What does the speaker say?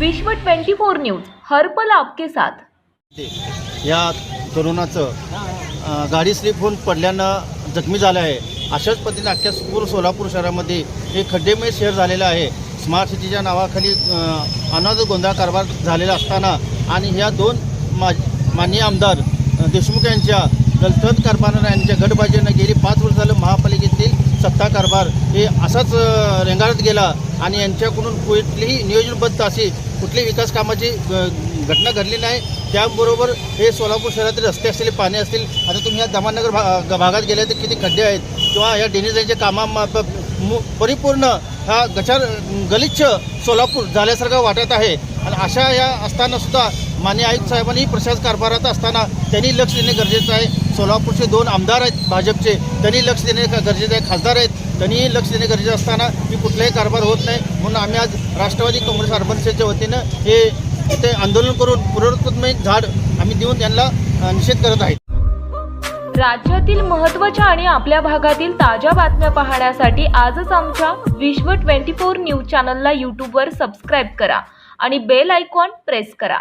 विश्व 24 न्यूज हर्पल आपके साथ. या तरुणाचं गाडी स्लिप होऊन पडल्यानं जखमी झालं आहे. अशाच पद्धतीने अख्ख्या पूर सोलापूर शहरामध्ये हे खड्डेमय शहर झालेलं आहे. स्मार्ट सिटीच्या नावाखाली अनाज गोंधळ कारभार झालेला असताना आणि ह्या दोन मा माननीय आमदार देशमुख यांच्या दलतत कारभार यांच्या गटबाजीनं गेली पाच वर्ष झालं महापालिकेतील सत्ता कारभार हे असाच रेंगाळत गेला. आणि यांच्याकडून कुठलीही नियोजनबद्ध अशी कुठली विकास कामाची घटना घडली नाही. त्याबरोबर हे सोलापूर शहरातील रस्ते असतील पाणी असतील आता तुम्ही या दमानगर भा भागात गेले तर किती खड्डे आहेत? किंवा या डेनिजाईच्या कामा परिपूर्ण हा गचार गलिच्छ सोलापूर झाल्यासारखं वाटत आहे. आणि अशा या असतानासुद्धा मान्य आयुक्त साहेबांनी प्रशासन कारभारात असताना त्यांनी लक्ष देणे गरजेचं आहे. सोलापूरचे दोन आमदार आहेत भाजपचे त्यांनी लक्ष देणे गरजेचं आहे. खासदार आहेत. त्यांनी लक्ष देणे गरजेचं असताना की कुठलाही कारभार होत नाही. म्हणून आम्ही आज राष्ट्रवादी काँग्रेस अर्बन सेलच्या वतीनं हे इथे आंदोलन करून पुनरुत्पादन झाड आम्ही देऊन त्यांना निषेध करत आहे राज्यातील महत्त्वाच्या आणि आपल्या भागातील ताज्या बातम्या पाहण्यासाठी आजच आमच्या विश्व 24 न्यूज चॅनलला यूट्यूबवर सबस्क्राईब करा आणि बेल आयकॉन प्रेस करा.